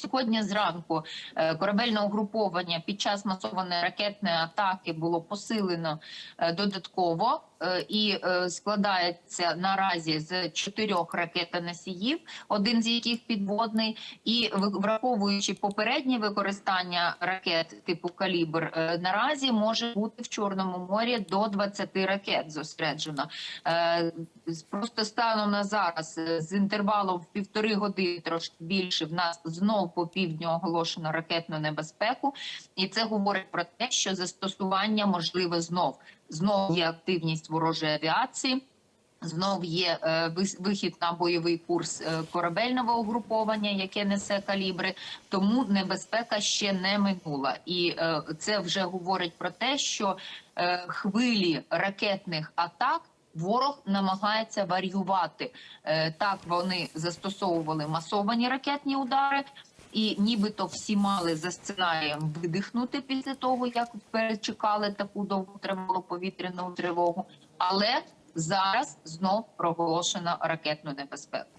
сьогодні зранку е, корабельне угруповання під час масованої ракетної атаки було посилено е, додатково е, і складається наразі з чотирьох ракетоносіїв, один з яких підводний, і враховуючи попереднє використання ракет типу калібр, наразі може бути в Чорному морі до 20 ракет зосереджено. Просто станом на зараз з інтервалом в півтори години трошки більше в нас по півдню оголошено ракетну небезпеку, і це говорить про те, що застосування можливе знов. Знов є активність ворожої авіації. Знов є е, вихід на бойовий курс е, корабельного угруповання, яке несе калібри. Тому небезпека ще не минула, і е, це вже говорить про те, що е, хвилі ракетних атак ворог намагається варіювати. Е, так вони застосовували масовані ракетні удари. І нібито всі мали за сценарієм видихнути після того, як перечекали таку довготривалу повітряну тривогу. Але зараз знов проголошено ракетну небезпеку.